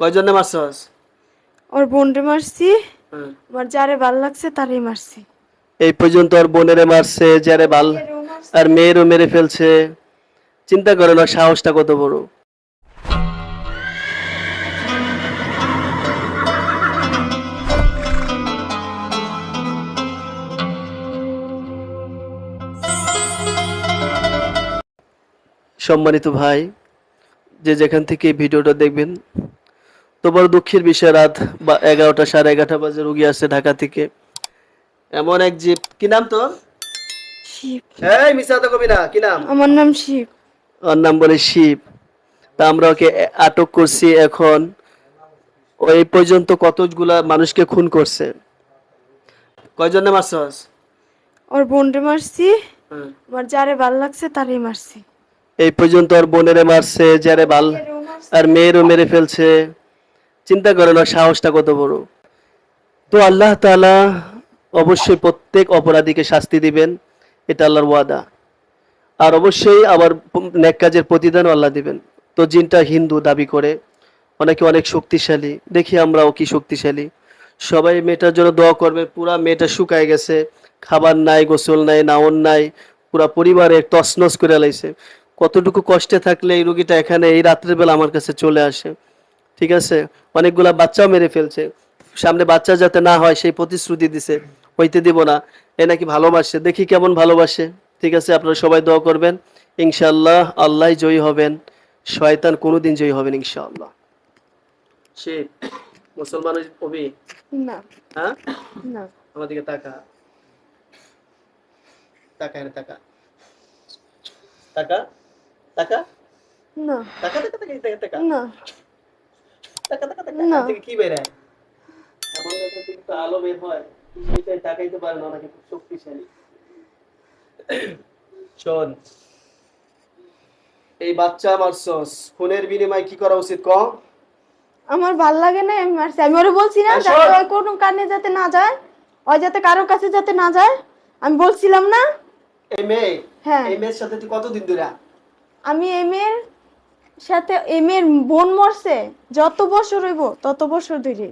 কয়জনে মারছস ওর বোনরে মারছি। হ্যাঁ। আমার যারে ভালো লাগছে তারই মারছি। এই পর্যন্ত ওর বোনেরে মারছে যারে ভালো আর মেয়েরও মেরে ফেলছে। চিন্তা করেন ওর সাহসটা কত বড়। সম্মানিত ভাই যে যেখান থেকে ভিডিওটা দেখবেন তো বড় দুঃখের বিষয় রাত বা এগারোটা সাড়ে এগারোটা বাজে রুগী আসছে ঢাকা থেকে। এমন এক জীব। কি নাম তোর? শিব। এই মিশা তো কবি না কি নাম? আমার নাম শিব। ওর নাম বলে শিব। তা আমরা ওকে আটক করছি এখন। ওই পর্যন্ত কতগুলা মানুষকে খুন করছে? কয়জনে মারছস? ওর বোনরে মারছি। আমার যারে ভালো লাগছে তারই মারছি। এই পর্যন্ত ওর বোনেরে মারছে যারে বাল আর মেয়েরও মেরে ফেলছে। চিন্তা করেন ওর সাহসটা কত বড়। তো আল্লাহ তাআলা অবশ্যই প্রত্যেক অপরাধীকে শাস্তি দিবেন, এটা আল্লাহর ওয়াদা। আর অবশ্যই আবার নেক কাজের প্রতিদানও আল্লাহ দিবেন। তো জিনটা হিন্দু দাবি করে, অনেকে অনেক শক্তিশালী, দেখি আমরাও কি শক্তিশালী। সবাই মেয়েটার জন্য দোয়া করবে, পুরা মেয়েটা শুকায় গেছে, খাবার নাই, গোসল নাই, নাওন নাই, পুরা পরিবারে তছনছ করে লাইছে। কতটুকু কষ্টে থাকলে এই রুগীটা এখানে এই রাত্রের বেলা আমার কাছে চলে আসে। ঠিক আছে? অনেকগুলা বাচ্চাও মেরে ফেলছে। সামনে বাচ্চা যাতে না হয় সেই প্রতিশ্রুতি দিছে। হইতে দিব না। এ নাকি ভালোবাসে? দেখি কেমন ভালোবাসে। ঠিক আছে আপনারা সবাই দোয়া করবেন। ইনশাআল্লাহ আল্লাহ জয়ী হবেন। শয়তান কোনোদিন জয়ী হবেন ইনশাআল্লাহ। সে মুসলমান না। হ্যাঁ? না। আমার দিকে তাকা। তাকা এনে তাকা। তাকা? তাকা? না। তাকা তাকা তাকা তাকা তাকা। না। টাকা টাকা টাকা না। কি বের হয়। এমন একটা দিক আলো বের হয় সেটাই তাকাইতে পারে না নাকি খুব শক্তিশালী। শোন এই বাচ্চা মারছস খুনের বিনিময়ে কি করা উচিত ক? আমার ভালো লাগে না আমি মারছি আমি ওরে বলছি না যাতে ওই কোনো কানে যাতে না যায় ওই যাতে কারোর কাছে যাতে না যায় আমি বলছিলাম না। এই মেয়ে হ্যাঁ। এই মেয়ের সাথে তুই কতদিন ধরে? আমি এমের সাথে এমের বোন মরছে যত বছর হইব তত বছর ধরে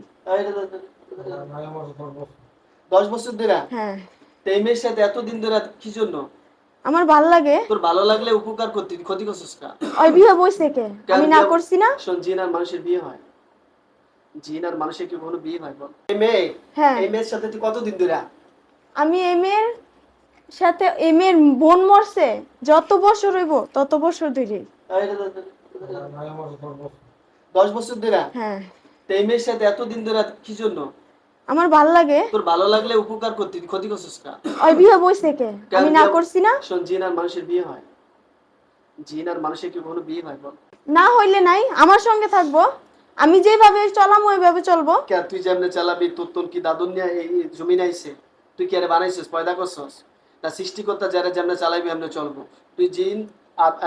দশ বছর ধরে? হ্যাঁ। এই মেয়ের সাথে এতদিন ধরে কি জন্য? আমার ভালো লাগে। তোর ভালো লাগলে উপকার করতে ক্ষতি করছিস না ওই বিয়ে বইছে কে? আমি না করছি না? শোন জিন আর মানুষের বিয়ে হয়। জিন আর মানুষের কি কখনো বিয়ে হয় বল? এই মেয়ে হ্যাঁ। এই মেয়ের সাথে তুই কতদিন ধরে? আমি এমের সাথে এমের বোন মরছে যত বছর হইব তত বছর ধরে দশ বছর ধরে? হ্যাঁ। এই মেয়ের সাথে এতদিন ধরে কি জন্য? আমার ভালো লাগে। তোর ভালো লাগলে উপকার করতে ক্ষতি করছিস না ওই বিয়ে বইছে কে আমি না করছি না। শোন জিন আর মানুষের বিয়ে হয়। জিন আর মানুষের কি কখনো বিয়ে হয় বল? না হইলে নাই আমার সঙ্গে থাকব। আমি যেভাবে চলাম ওইভাবে চলবো। কে তুই যেমনে চালাবি তোর তোর কি দাদুর নিয়ে এই জমি নাইছে? তুই কি আরে বানাইছিস পয়দা করছস? তা সৃষ্টিকর্তা যারা যেমনে চালাবি এমনি চলবো। তুই জিন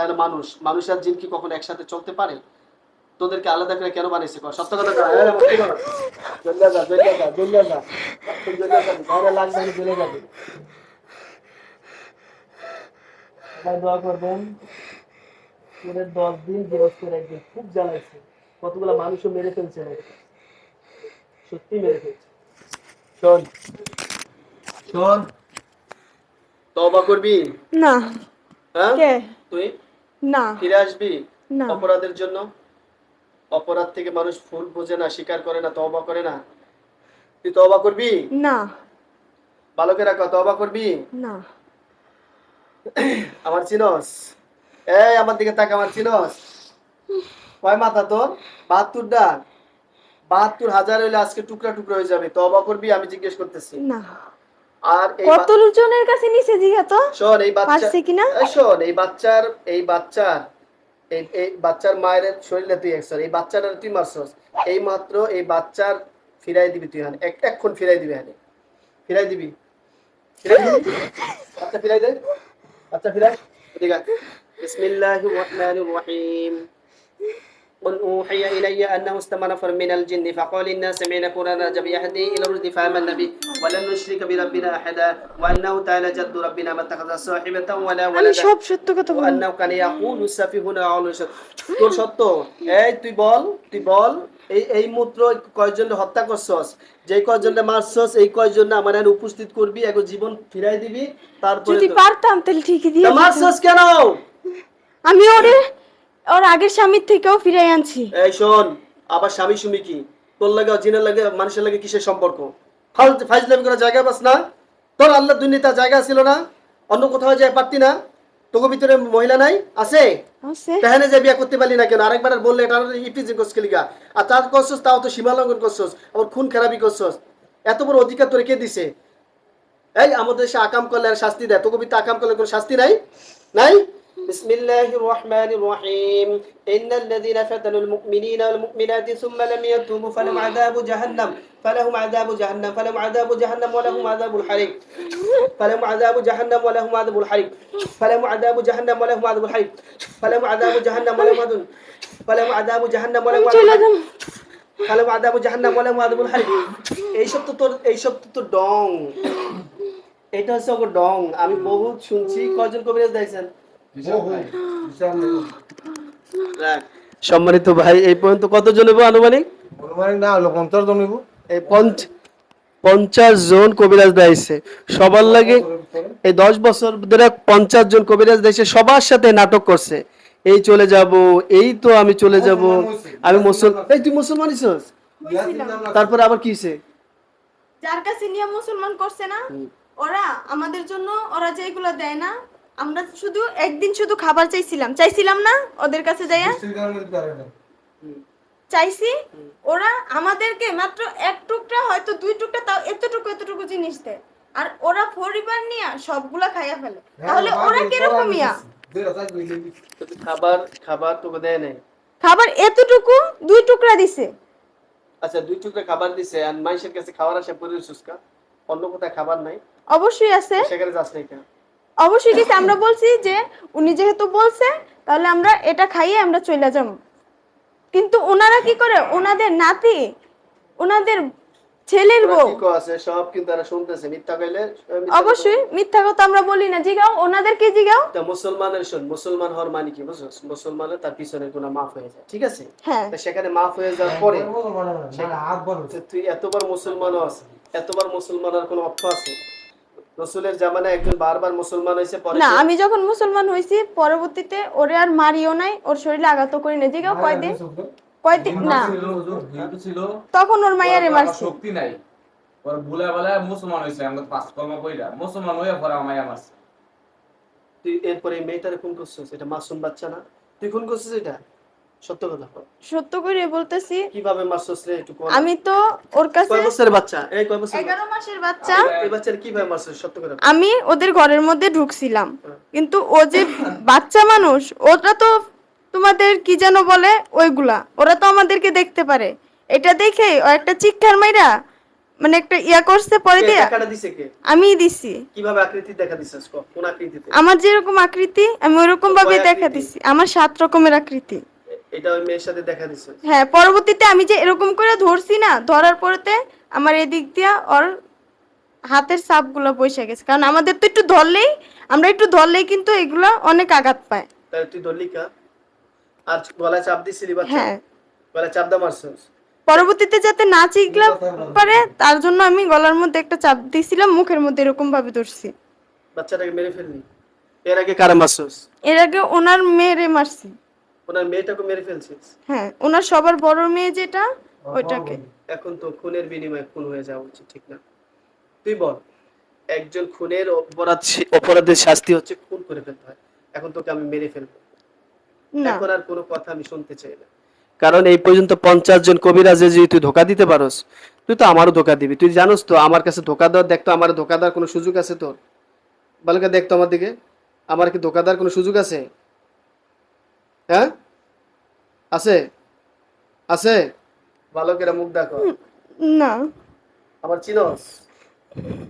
আর মানুষ মানুষ আর জিন কি কখনো একসাথে চলতে পারে? তোদেরকে আলাদা করে কেন বানাইছে কর? সত্য কথা কর। যা যা যা। যা ঘরে লাগবে যাবে। সবাই দোয়া করবেন। পুরো দশ দিন গৃহস্থের একদিন খুব জ্বালাইছে। কতগুলা মানুষও মেরে ফেলছে সত্যি মেরে ফেলছে। শোন শোন। তবা করবি? না। হ্যাঁ? কে? তুই না। ফিরে আসবি না। অপরাধের জন্য? অপরাধ থেকে মানুষ ভুল বোঝে না স্বীকার করে না তবা করে না। তুই তবা করবি? না। ভালোকে রাখো তবা করবি? না। আমার চিনস। এই আমার দিকে তাক আমার চিনস। কয় মাথা তোর? বাহাত্তর ডাক। বাহাত্তর হাজার হইলে আজকে টুকরা টুকরা হয়ে যাবে। তবা করবি? আমি জিজ্ঞেস করতেছি। না। আর কত জনের কাছে নিচে জিগা তো? শোন এই বাচ্চা পারছে কিনা? শোন এই বাচ্চার এই বাচ্চার এই এই বাচ্চার মায়ের শরীরে তুই একশো এই বাচ্চাটা তুই মারছস এই মাত্র এই বাচ্চার ফিরাই দিবি তুই হানে এক এক্ষণ ফিরাই দিবি হানে ফিরাই দিবি। ফিরাই দিবি? বাচ্চা ফিরাই দে। বাচ্চা ফিরাই। এদিকে আয়। বিসমিল্লাহির রহমানির রহিম। قل أوحي إلي أنه استمع نفر من الجن فقال إنا سمعنا قرآنا عجبا يهدي إلى الرشد فآمنا به ولن نشرك بربنا أحدا وأنه تعالى جد ربنا ما اتخذ صاحبة ولا আমি ولدا সব সত্য কথা বলি وأنه كان يقول سفيهنا على তোর সত্য এই তুই বল তুই বল এই এই মূত্র কয়জন হত্যা করছস যে কয়জন মারছস এই কয়জন আমার এখানে উপস্থিত করবি এক জীবন ফিরাই দিবি তারপরে যদি তো- পারতাম তাহলে ঠিকই দিয়ে তা দিতাম। মারছস কেন আমি ওরে ওর আগের স্বামীর থেকেও ফিরাই আনছি। এই শোন আবার স্বামী সুমি কি? তোর লাগে জিনের লাগে মানুষের লাগে কিসের সম্পর্ক? ফাইজলামি করার জায়গা পাস না? তোর আল্লাহ দুর্নীতি জায়গা ছিল না? অন্য কোথাও যায় পারতি না? তোকে ভিতরে মহিলা নাই? আছে? আছে। তেহানে যে বিয়া করতে পারলি না কেন? আরেকবার বললে এটা ইপিজি করছিস লিগা। আর তার করছস তাও তো সীমালঙ্ঘন করছস। আবার খুন খারাপি করছস। এত বড় অধিকার তোরে কে দিছে? এই আমাদের দেশে আকাম করলে আর শাস্তি দেয়। তোকে বিতে আকাম করলে কোনো শাস্তি নাই? নাই? بسم الله الرحمن الرحيم إن الذين فتنوا المؤمنين والمؤمنات ثم لم يتوبوا فلهم عذاب جهنم فلهم عذاب جهنم فلهم عذاب جهنم ولهم عذاب الحريق فلهم عذاب جهنم ولهم عذاب الحريق فلهم عذاب جهنم ولهم عذاب الحريق فلهم عذاب جهنم ولهم عذاب فلهم عذاب جهنم ولهم عذاب চলে الحريق যাম ফালাম আদাবু জাহান্নাম ওয়ালাম আদাবুল হারিক এইসব তো তোর এইসব তো তোর ডং এটা হচ্ছে ওকে ডং আমি বহুত শুনছি কয়জন কবিরাজ দেখছেন সম্মানিত ভাই এই পর্যন্ত কতজন হব আনুমানিক? অনুমানিক না হলো পঞ্চাশ জন নিব এই পঞ্চ পঞ্চাশ জন কবিরাজ দেয়ছে সবার লাগে এই দশ বছর ধরে পঞ্চাশ জন কবিরাজ দেশে সবার সাথে নাটক করছে। এই চলে যাব এই তো আমি চলে যাব। আমি মুসলমান এই তুই মুসলমান তারপরে আবার কি হইছে? যার কাছে নিয়ে মুসলমান করছে না ওরা আমাদের জন্য ওরা যেগুলো দেয় না আমরা শুধু একদিন শুধু খাবার চাইছিলাম। চাইছিলাম না ওদের কাছে যাইয়া? চাইছি? ওরা আমাদেরকে মাত্র এক টুকরা হয়তো দুই টুকরা তাও এতটুকু এতটুকু জিনিস দেয়। আর ওরা পরিবার নিয়ে সবগুলা খাইয়া ফেলে। তাহলে ওরা কীরকম ইয়া? খাবার খাবার তোকে দেয় নাই। খাবার এতটুকু দুই টুকরা দিছে। আচ্ছা দুই টুকরা খাবার দিছে আর মানুষের কাছে খাবার আসে সুস্কা অন্য কোথায় খাবার নাই। অবশ্যই আছে। সেখানে যাস নাই কেন? অবশ্যই গেছে আমরা বলছি যে উনি যেহেতু বলছে তাহলে আমরা এটা খাইয়ে আমরা চলে যাব। কিন্তু ওনারা কি করে? ওনাদের নাতি ওনাদের ছেলের বউ। কি আছে সব কিন্তু তারা শুনতেছে। মিথ্যা কইলে অবশ্যই মিথ্যা কথা আমরা বলি না। জিগাও ওনাদেরকে জিগাও? তা মুসলমানের শোন মুসলমান হওয়ার মানে কি বুঝছস মুসলমানের তার পিছনে গুনাহ মাফ হয়ে যায় ঠিক আছে? হ্যাঁ। তা সেখানে মাফ হয়ে যাওয়ার পরে হাত বড় যে তুই এতবার মুসলমানও আছে এতবার মুসলমান আর কোনো অর্থ আছে? রসুলের জামানায় একজন বারবার মুসলমান হয়েছে পরে না আমি যখন মুসলমান হয়েছি পরবর্তীতে ওরে আর মারিও নাই ওর শরীরে আঘাত করি না জিগাও কয়দিন? কয়দিন? না। ছিল তখন ওর মাইয়ারে ওর শক্তি নাই। ওর ভুলে বলে মুসলমান হয়েছে আমরা পাঁচ কর্ম কইরা। মুসলমান হয়ে পরে আমার মায়া মারছে। তুই এরপরে মেয়েটারে খুন করছিস? এটা মাসুম বাচ্চা না? তুই খুন করছিস এটা? সত্য কথা সত্য করে বলতেছি কীভাবে মারছিস রে একটু আমি তো ওর কাছে কয় বছরের বাচ্চা? এই কয় বছর এগারো মাসের বাচ্চা। এই বাচ্চার কীভাবে মারছিস সত্য আমি ওদের ঘরের মধ্যে ঢুকছিলাম। কিন্তু ও যে বাচ্চা মানুষ ওরা তো তোমাদের কি যেন বলে ওইগুলা। ওরা তো আমাদেরকে দেখতে পারে। এটা দেখে ও একটা চিৎকার মাইরা মানে একটা ইয়া করছে পরে দিয়ে আমি দিছি। কীভাবে আকৃতি দেখা দিছিস কোন আকৃতিতে? আমার যেরকম আকৃতি আমি ওরকম ভাবে দেখা? দিছি। আমার সাত রকমের আকৃতি। এটা ওই মেয়ের সাথে দেখা দিছিস হ্যাঁ পরবর্তীতে আমি যে এরকম করে ধরছি না ধরার পরেতে আমার এদিক দিয়া ওর হাতের সাপগুলো বসে গেছে। কারণ আমাদের তো একটু ধরলেই আমরা একটু ধরলেই কিন্তু এগুলো অনেক আঘাত পায়। তাহলে তুই ধরলি কা? আর গলায় চাপ দিছিলি বাচ্চা? হ্যাঁ। গলায় চাপ দা মারছিস? পরবর্তীতে যাতে না চিকলা পারে তার জন্য আমি গলার মধ্যে একটা চাপ দিয়েছিলাম মুখের মধ্যে এরকম ভাবে ধরছি। বাচ্চাটাকে মেরে ফেললি। এর আগে কারা মারছিস? এর আগে ওনার মেয়েরে মারছি। ওনার মেয়েটাকে মেরে ফেলছিস হ্যাঁ ওনার সবার বড় মেয়ে যেটা ওইটাকে। এখন তো খুনের বিনিময়ে খুন হয়ে যাওয়া উচিত ঠিক না? তুই বল একজন খুনের অপরাধ অপরাধের শাস্তি হচ্ছে খুন করে ফেলতে হয়। এখন তোকে আমি মেরে ফেলব। না। এখন আর কোনো কথা আমি শুনতে চাই না। কারণ এই পর্যন্ত পঞ্চাশ জন কবিরাজে যদি তুই ধোকা দিতে পারস তুই তো আমারও ধোকা দিবি। তুই জানোস তো আমার কাছে ধোকা দেওয়ার দেখতো আমার ধোকা দেওয়ার কোনো সুযোগ আছে তোর? বালকা দেখতো আমার দিকে। আমার কি ধোকা দেওয়ার কোনো সুযোগ আছে? হ্যাঁ? আছে? আছে? বালকেরা মুখ দেখো। না। আমার চিনস?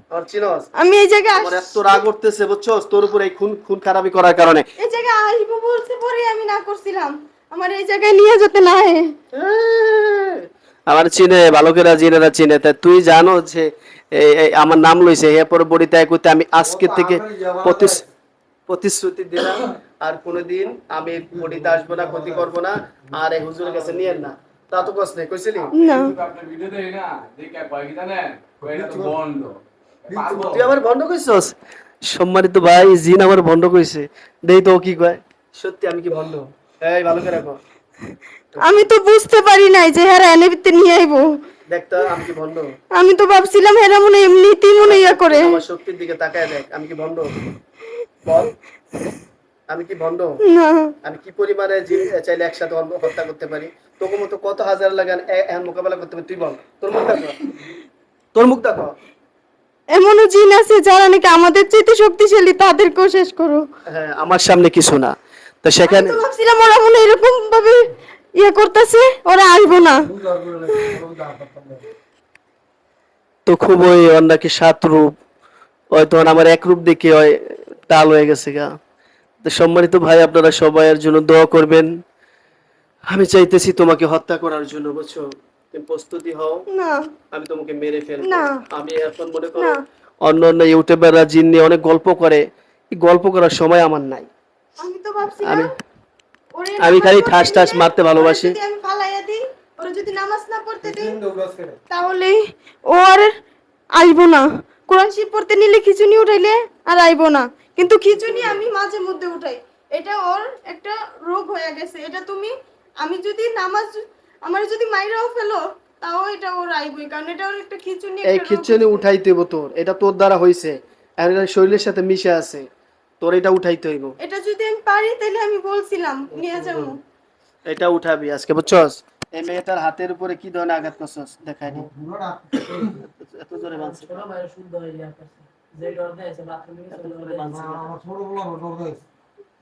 আমার চিনস? আমি এই জায়গায় আমার এত রাগ বুঝছস? তোর উপর এই খুন খুন খারাপি করার কারণে। এই জায়গায় আসব বলছে পরে আমি না করছিলাম। আমার এই জায়গায় নিয়ে যেতে নাই। আমার চিনে বালকেরা জিনেরা চিনে। তা তুই জানো যে আমার নাম লইছে। এরপর বডি ত্যাগ করতে আমি আজকে থেকে প্রতিস- প্রতিশ্রুতি দিলাম আর কোনোদিন আমি বডিতে আসব না ক্ষতি করব না আর এই হুজুরের কাছে নিয়ে না। তা তো কস নেই কইছিলি তুই আমার ভন্ড কইছস? সম্মানিত ভাই জিন আমার ভন্ড কইছে। দেই তো কি কয়। সত্যি আমি কি ভন্ড এই ভালো করে রাখো। আমি তো বুঝতে পারি নাই যে হ্যাঁ এনেবিতে নিয়ে আইবো। দেখ তো আমি কি ভন্ড আমি তো ভাবছিলাম হেরা মনে এমনিতেই মনে ইয়া করে। আমার শক্তির দিকে তাকায় দেখ আমি কি ভন্ড বল। আমি কি না। আমি কি পরিমাণে চাইলে একসাথে হত্যা করতে পারি? তোকে মতো কত হাজার লাগান এখন মোকাবেলা করতে পারি? তুই বল। তোর মুখ দেখো। তোর মুখ দেখো। এমনও জিন আছে যারা নাকি আমাদের চাইতে শক্তিশালী তাদেরকেও শেষ করো। হ্যাঁ আমার সামনে কিছু না। তো সেখানে ভাবছিলাম ওরা মনে এরকম ভাবে ইয়ে করতেছে ওরা আসব না। তো খুব ওই ওর নাকি সাত রূপ। তখন আমার এক রূপ দেখে ওই টাল হয়ে গেছে গা। তো সম্মানিত ভাই আপনারা সবাই এর জন্য দোয়া করবেন। আমি চাইতেছি তোমাকে হত্যা করার জন্য বুঝছ? তুমি প্রস্তুতি হও। না। আমি তোমাকে মেরে ফেলব। না। আমি এখন মনে করো না। অন্য অন্য ইউটিউবাররা জিন নিয়ে অনেক গল্প করে। এই গল্প করার সময় আমার নাই। আমি তো ভাবছিলাম আমি- আমি খালি ঠাস ঠাস মারতে ভালোবাসি। আমি ফালাইয়া দিই ওরা যদি নামাজ না পড়তে দিই তাহলে ও আর আইবো না। কোরআন শিব পড়তে নিলে খিচুনি উঠাইলে আর আইবো না। কিন্তু খিচুনি আমি মাঝে মধ্যে উঠাই। এটা ওর একটা রোগ হয়ে গেছে। এটা তুমি আমি যদি নামাজ আমার যদি মাইরাও ফেলো তাও এটা ওর আইবই। কারণ এটা ওর একটা খিচুনি এই খিচুনি উঠাইতে হইব তোর। এটা তোর দ্বারা হইছে। আর এটা শরীরের সাথে মিশে আছে। তোর এটা উঠাইতে হইব। এটা যদি আমি পারি তাহলে আমি বলছিলাম নিয়ে যাব এটা উঠাবি আজকে বুঝছস? এই মেয়েটার হাতের উপরে কি ধরনের আঘাত করছস? দেখাই নি। এত জোরে বাঁধছে ছোট ভাইয়ের শুদ্ধ যায় যে ডর দেয়ছে বাথরুমে গেছে ওই ডর দেয়ছে। না, আমার ছোট বলা দৌড়াইছে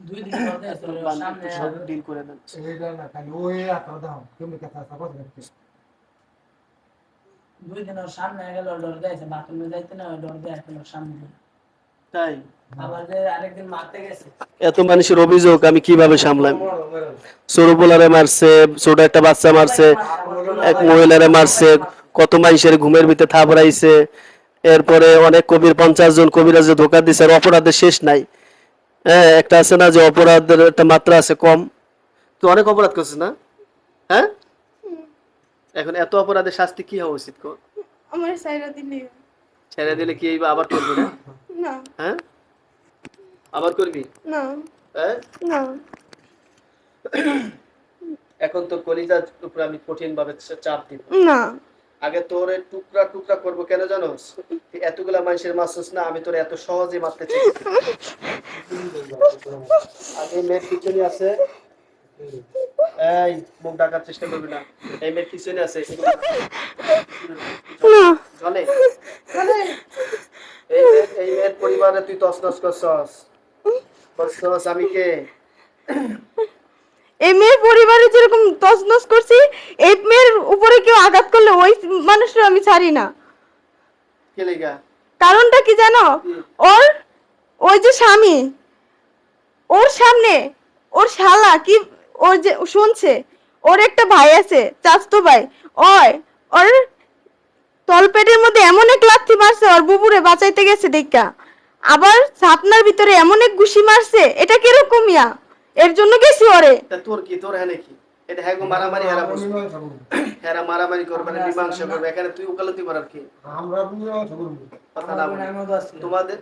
দুই দিন ডর দেয়ছে সামনে সব ডিল করে দেন এইটা না খালি ওই একটা দাও কেমনি কথা সাপোর্ট করতে দুই দিন ওর সামনে গেল ডর দেয়ছে বাথরুমে যাইতে না ওই ডর ওর সামনে তাই? আবার যে আরেকদিন মারতে গেছে। এত মানুষের অভিযোগ আমি কীভাবে সামলাই সরুপোলারে মারছে ছোট একটা বাচ্চা মারছে এক মহিলারে মারছে কত মানুষের ঘুমের ভিতরে থাপড়াইছে এরপরে অনেক কবির পঞ্চাশ জন কবিরাজে ধোকা দিছে আর অপরাধের শেষ নাই। হ্যাঁ একটা আছে না যে অপরাধের একটা মাত্রা আছে কম। তুই অনেক অপরাধ করছিস না? হ্যাঁ? এখন এত অপরাধের শাস্তি কি হওয়া উচিত কর আমার সাইরা দিলে। ছেড়ে দিলে কি এইবার আবার করবি না? না। হ্যাঁ? আবার করবি? না। হ্যাঁ? না। এখন তো কলিজার উপরে আমি কঠিন ভাবে চাপ দিব। না। আগে তোর টুকরা টুকরা করব কেন জানোস তুই এতগুলা মানুষের মারছিস না আমি তোর এত সহজে মারতে চাই। আগে মেয়ের পিছনে আছে। এই মুখ ডাকার চেষ্টা করবি না। এই মেয়ের পিছনে আছে। চলে এই মেয়ের- এই মেয়ের পরিবারে তুই তসনস করছস। করছস আমি কে? এই মেয়ের পরিবারে যেরকম তছনছ করছি এই মেয়ের উপরে কেউ আঘাত করলে ওই মানুষটা আমি ছাড়ি না। কারণটা কি জানো? ওর ওই যে স্বামী ওর সামনে ওর শালা কি ওর যে শুনছে ওর একটা ভাই আছে চাচতো ভাই ওই ওর তলপেটের মধ্যে এমন এক লাথি মারছে ওর বুবুরে বাঁচাইতে গেছে দেখা। আবার ছাপনার ভিতরে এমন এক ঘুষি মারছে এটা কীরকম ইয়া? এর জন্য গেছি ওরে। তা তোর কি তোর হ্যাঁ নাকি? এটা হ্যাঁ গো মারামারি হেরা বসবে হেরা মারামারি করবে না মীমাংসা করবে। এখানে তুই ওকালতি করার কি। আমরা। তোমাদের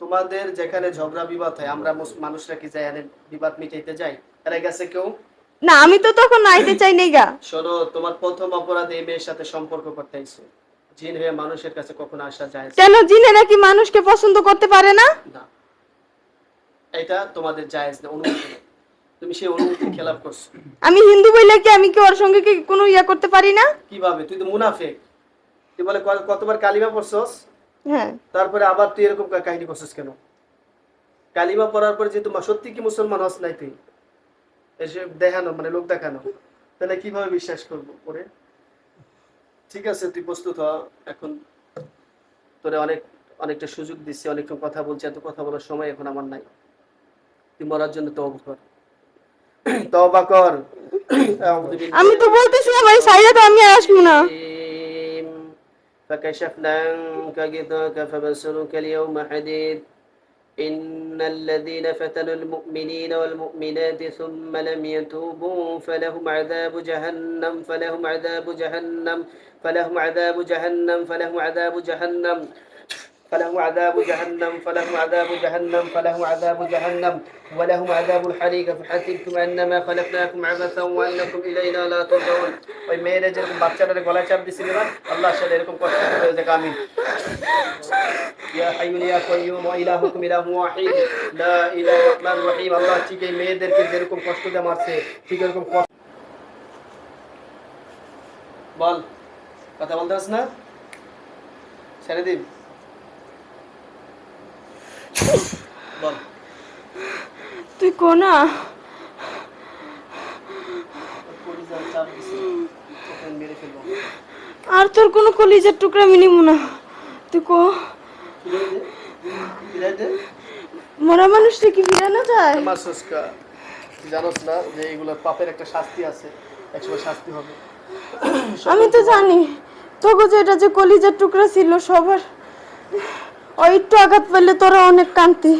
তোমাদের যেখানে ঝগড়া বিবাদ হয় আমরা মানুষরা কি যাই এনে বিবাদ মিটাইতে যাই? এরা গেছে কেউ? না আমি তো তখন আইতে চাই নাই গা। শোনো তোমার প্রথম অপরাধ এই মেয়ের সাথে সম্পর্ক করতে আইছো। জিন হয়ে মানুষের কাছে কখনো আসা যায় কেন জিনেরা কি মানুষকে পছন্দ করতে পারে না? না। এটা তোমাদের জায়েজ না অনুমতি। তুমি সেই অনুমতির খেলাপ করছ। আমি হিন্দু বইলে কি আমি কি ওর সঙ্গে কি কোনো ইয়া করতে পারি না? কীভাবে? তুই তো মুনাফেক। তুই বলে কতবার কালিমা পড়ছস? হ্যাঁ। তারপরে আবার তুই এরকম কাহিনী করছিস কেন? কালিমা পড়ার পরে যে তোমার সত্যি কি মুসলমান হস নাই তুই? এসে দেখানো মানে লোক দেখানো। তাহলে কীভাবে বিশ্বাস করব পরে ঠিক আছে তুই প্রস্তুত হ। এখন তোরে অনেক অনেকটা সুযোগ দিচ্ছি অনেকক্ষণ কথা বলছি এত কথা বলার সময় এখন আমার নাই। তুই মরার জন্য তওবা কর। তওবা কর أعوذ بالله আমি তো বলতেছি আমার সাইডে তো আমি আর আসবো না الرجيم. فكشفنا عنك غطاءك فبصرك اليوم حديد إن الذين فتنوا المؤمنين والمؤمنات ثم لم يتوبوا فلهم عذاب جهنم فلهم عذاب جهنم فلهم عذاب جهنم فلهم عذاب جهنم فلهم عذاب جهنم فلهم عذاب جهنم فلهم عذاب جهنم ولهم عذاب الحريق فحسبتم انما خلقناكم عبثا وانكم الينا لا ترجعون ওই মেয়েরা যেরকম বাচ্চাটারে গলায় চাপ দিছিল না আল্লাহ সাথে এরকম কষ্ট করে দেখ আমিন ইয়া হাইয়ুল ইয়া কাইয়ুম ওয়া ইলাহুকুম ইলাহুন ওয়াহিদ লা ইলাহা ইল্লাল্লাহ রহিম আল্লাহ ঠিক এই মেয়েদেরকে যেরকম কষ্ট দিয়ে মারছে ঠিক এরকম কষ্ট বল কথা বলতে পারছ না ছেড়ে দিন বল তুই কোনা? আর তোর কোনো কলিজার টুকরা আমি নিবো না। তুই কো। মরা মানুষটা কি ফিরানো যায়? আমার জানোস না যে এগুলো পাপের একটা শাস্তি আছে একসময় শাস্তি হবে। আমি তো জানি তোকে যে এটা যে কলিজার টুকরা ছিল সবার। ওই একটু আঘাত পেলে তোরা অনেক কান্তি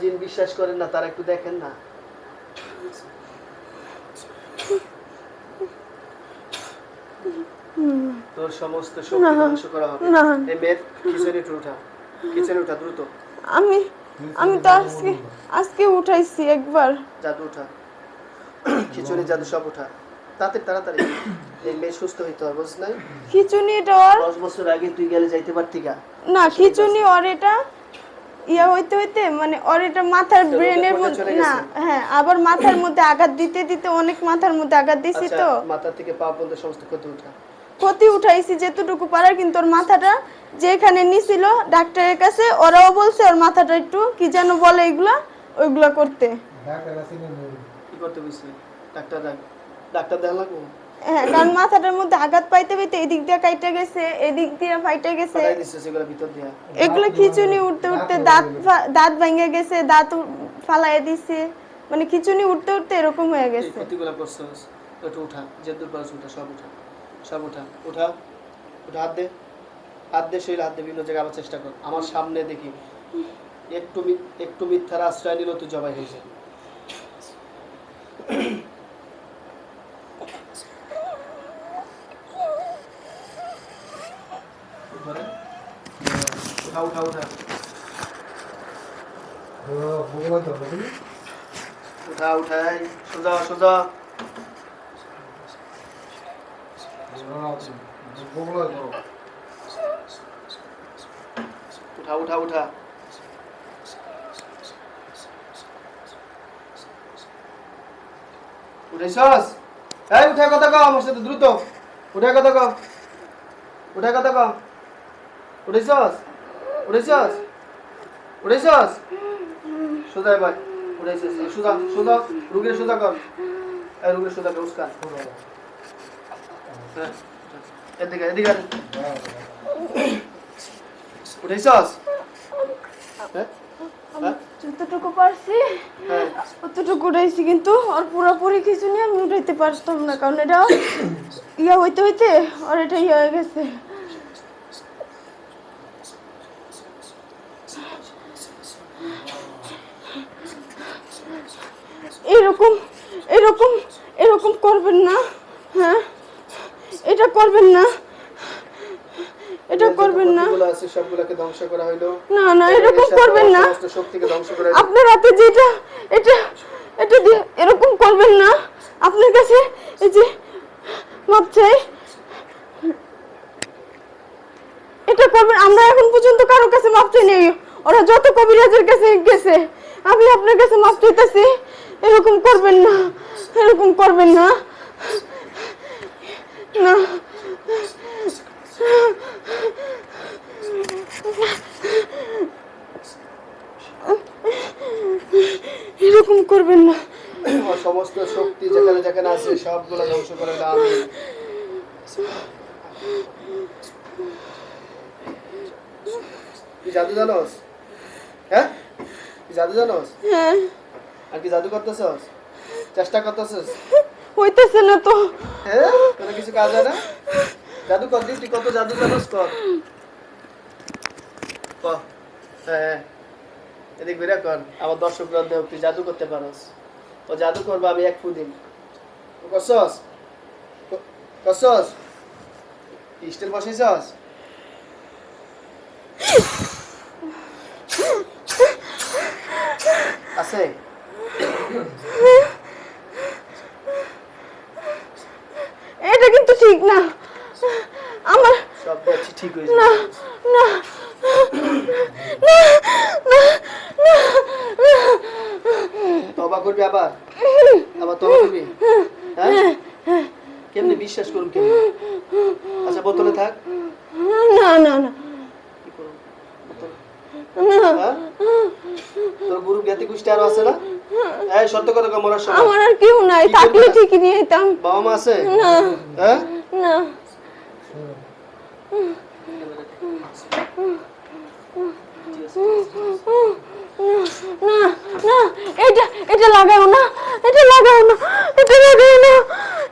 জিন বিশ্বাস করেন না তারা একটু দেখেন না। তোর সমস্ত শক্তি ধ্বংস করা হবে। না। এই মেয়ের কিচেনে একটু উঠা কিচেনে উঠা দ্রুত। আমি আমি তো আজকে আজকে উঠাইছি একবার। জাদু উঠা। খিচুড়ি জাদু সব উঠা। তাতে তাড়াতাড়ি। এই মেয়ে সুস্থ হইতে হবে বুঝছ এটা বছর আগে তুই গেলে যাইতে পারতি না খিচুনি ওর এটা ইয়া হইতে হইতে মানে ওর এটা মাথার ব্রেনের মধ্যে না হ্যাঁ আবার মাথার মধ্যে আঘাত দিতে দিতে অনেক মাথার মধ্যে আঘাত দিছি আচ্ছা তো। মাথা থেকে পা পর্যন্ত সমস্ত ক্ষতি উঠা। ক্ষতি উঠাইছি যেতটুকু পারার কিন্তু ওর মাথাটা যেখানে নিছিল ডাক্তারের কাছে ওরাও বলছে ওর মাথাটা একটু কি যেন বলে এগুলা ওইগুলা করতে। ডাক্তার কি করতে বলছি? ডাক্তার ডাক্তার দেখা লাগবো হ্যাঁ কারণ মাথাটার মধ্যে আঘাত পাইতে পাইতে এদিক দিয়ে কাইটা গেছে এদিক দিয়ে ফাইটা গেছে। এগুলো খিচুনি উঠতে উঠতে দাঁত দাঁত ভেঙে গেছে দাঁত ফালাইয়া দিছে। মানে খিচুনি উঠতে উঠতে এরকম হয়ে গেছে। ক্ষতিগুলো করছস একটু উঠা যে দূর পারছ উঠা সব উঠা সব উঠা। উঠা উঠা হাত দে। হাত দে শরীর হাত দে বিভিন্ন জায়গায় আবার চেষ্টা কর। আমার সামনে দেখি একটু একটু মিথ্যার আশ্রয় নিল তুই জবাই হয়ে যায় উঠা উঠাই, সোজা সোজা। উঠা উঠা উঠা। উঠেছস? এই, উঠে কথা কও আমার সাথে, দ্রুত। উঠে কথা কও। উঠে কথা কও। উঠেছস? উঠেছস উঠেছস সোজা এবার উঠেছস সোজা সোজা রুগীর সোজা কর। এই রুগীর সোজা কর উস্কান। হ্যাঁ এদিকে এদিকে। উঠেছস হ্যাঁ? যতটুকু পারছি হ্যাঁ। অতটুকু উঠাইছি কিন্তু আর পুরোপুরি খিচুনি আমি উঠাইতে পারতাম না কারণ এটা ইয়া হইতে হইতে আর এটা ইয়ে হয়ে গেছে এরকম এরকম এরকম করবেন না হ্যাঁ এটা করবেন না। এটা করবেন না। আছে সবগুলোকে ধ্বংস করা না না এরকম করবেন না। শক্তিকে ধ্বংস করা আপনার হাতে যেটা এটা এটা দিয়ে এরকম করবেন না। আপনার কাছে এই যে মাপ চাই। এটা করবেন আমরা এখন পর্যন্ত কারও কাছে মাপ চাই নেই। ওরা যত কবিরাজের কাছে গেছে আমি আপনার কাছে মাপ চাইতেছি। এরকম করবেন না এরকম করবেন না। না এরকম করবেন না। সমস্ত শক্তি যেখানে যেখানে আছে সবগুলো ধ্বংস করে দাও। কি জাদু জানোস? হ্যাঁ? কি জাদু জানোস? হ্যাঁ। আর কি জাদু করতেছস? চেষ্টা করতেছস? হইতেছে না তো। কোনো কিছু কাজ হয় না? জাদু কর দি তুই কত জাদু জানোস কর। হ্যাঁ হ্যাঁ। এদিক বেরা কর আমার দর্শকরা দেখ তুই জাদু করতে পারস। ও জাদু করবে আমি এক ফু দিন ও করছস? ক- করছস? স্টিল বসাইছস আছে এটা কিন্তু ঠিক না। আমার সব দেখছি ঠিক হয়েছে। না না। না না তবা করবি আবার? আবার তবা করবি? হ্যাঁ? কেমনি বিশ্বাস করুন কেমনি? আচ্ছা বোতলে থাক। না না না। না। হ্যাঁ? তোর গুরু জ্ঞাতি গোষ্ঠী আরও আছে না? এই সত্য কথা মরার সময়। আমার আর কেউ নাই। থাকলে? ঠিকই নিয়ে যেতাম। বাবা মা আছে? না। হ্যাঁ? না। না না এটা এটা লাগাও না এটা লাগাও না এটা লাগাও না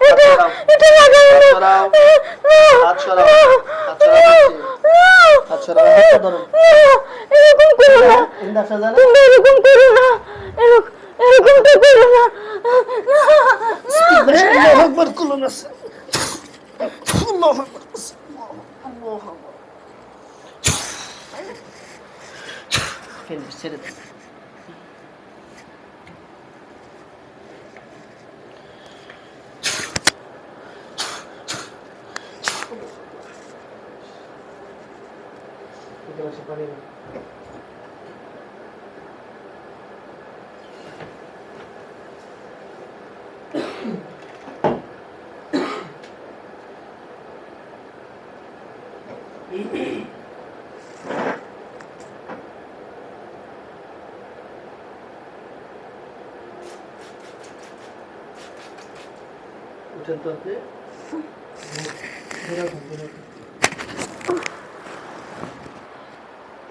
এটা এটা লাগাও না। হাত সরাও হাত সরাও হাত সরাও হাত ধরো এরকম করো না। না? তুমি এরকম করো না এরকম এরকম তো করো না। আল্লাহু আকবার কুলুন আছে আল্লাহু আকবার আল্লাহু আকবার ফিনিশ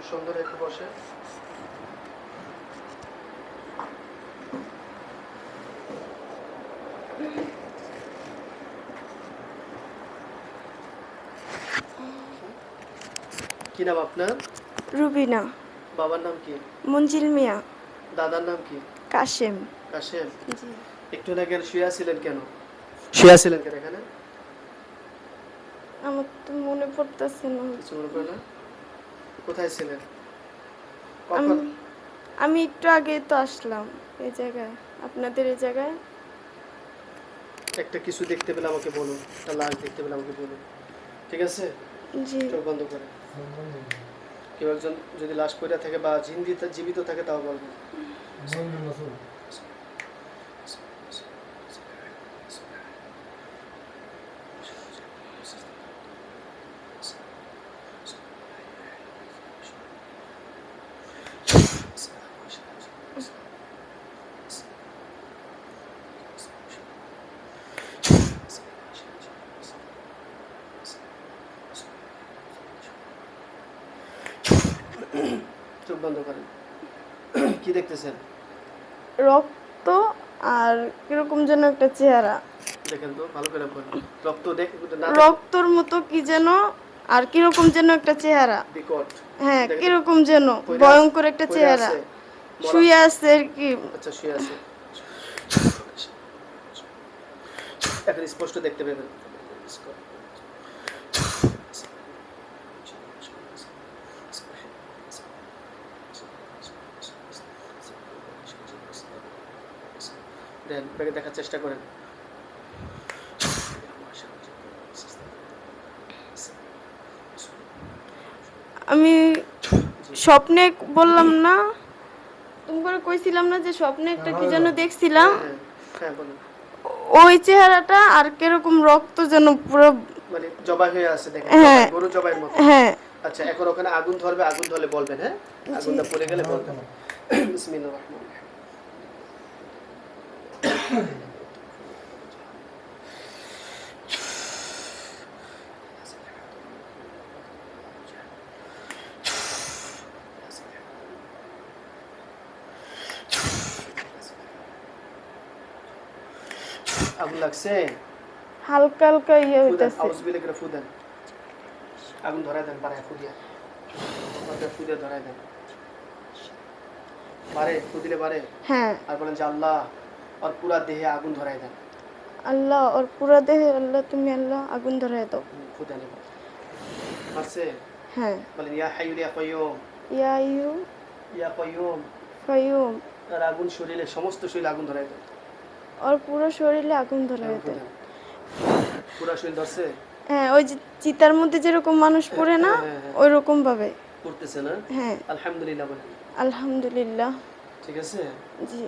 সুন্দর একটু বসে কি নাম আপনার? রুবিনা। বাবার নাম কি? মঞ্জিল মিয়া। দাদার নাম কি? কাশেম। কাশেম। একটু না কেন শুয়ে ছিলেন কেন? শুয়ে ছিলেন কেন এখানে? আমার তো মনে পড়তেছে না। কিছু মনে করে না? কোথায় ছিলেন? আমি কখন? আমি একটু আগে তো আসলাম এই জায়গায়। আপনাদের এই জায়গায়? একটা কিছু দেখতে পেলে আমাকে বলুন একটা লাশ দেখতে পেলে আমাকে বলুন। ঠিক আছে? জি। চোখ বন্ধ করে। কেউ একজন যদি লাশ পড়ে থাকে বা জিন্দিত জীবিত থাকে তাও বলবেন চোখ বন্ধ করেন কি দেখতেছেন? রক্ত আর কীরকম যেন একটা চেহারা। দেখেন তো ভালো করে রক্ত দেখ না রক্তর মতো কি যেন আর কীরকম যেন একটা চেহারা। বিকট। হ্যাঁ। কীরকম যেন ভয়ঙ্কর একটা চেহারা। শুয়ে আছে আর কি। আচ্ছা শুয়ে আছে। এখন স্পষ্ট দেখতে পেবেন। দেন ব্যাগে দেখার চেষ্টা করেন। আমি স্বপ্নে বললাম না। তুমি করে কইছিলাম না যে স্বপ্নে একটা কি যেন দেখছিলাম। হ্যাঁ, হ্যাঁ বলুন ওই চেহারাটা আর কীরকম রক্ত যেন পুরো মানে জবাই হয়ে আছে দেখেন হ্যাঁ। জবাই, গরু জবাইয়ের মতো। হ্যাঁ। আচ্ছা এখন ওখানে আগুন ধরবে আগুন ধরলে বলবেন হ্যাঁ? আগুনটা পড়ে গেলে বলবেন। বিসমিল্লাহির রহমানির আগুন লাগছে হালকা হালকা ইয়ে হইতাছে। আউজ বিলে করে ফুদেন আগুন ধরাই দেন পারে ফুদিয়া আমাদের ফুদিয়া ধরাই দেন। পারে ফুদিলে পারে হ্যাঁ। আর বলেন যে আল্লাহ আর পুরা দেহে আগুন ধরাই দেন। আল্লাহ ওর পুরো দেহে আল্লাহ তুমি আল্লাহ আগুন ধরায় দাও। ফুদেন এবার মারছে হ্যাঁ। বলেন ইয়া হাইয়ুল ইয়া কাইয়ুম। ইয়া ইউ ইয়া কাইয়ুম। ফায়ুম আর আগুন শরীরে সমস্ত শরীরে আগুন ধরাই দেন। ওর পুরো শরীরে আগুন ধরে গেছে। পুরো শরীর ধরছে? হ্যাঁ ওই যে চিতার মধ্যে যেরকম মানুষ পড়ে না। ওই রকম ভাবে পড়তেছে না? হ্যাঁ। আলহামদুলিল্লাহ বলেন। আলহামদুলিল্লাহ। ঠিক আছে? জি।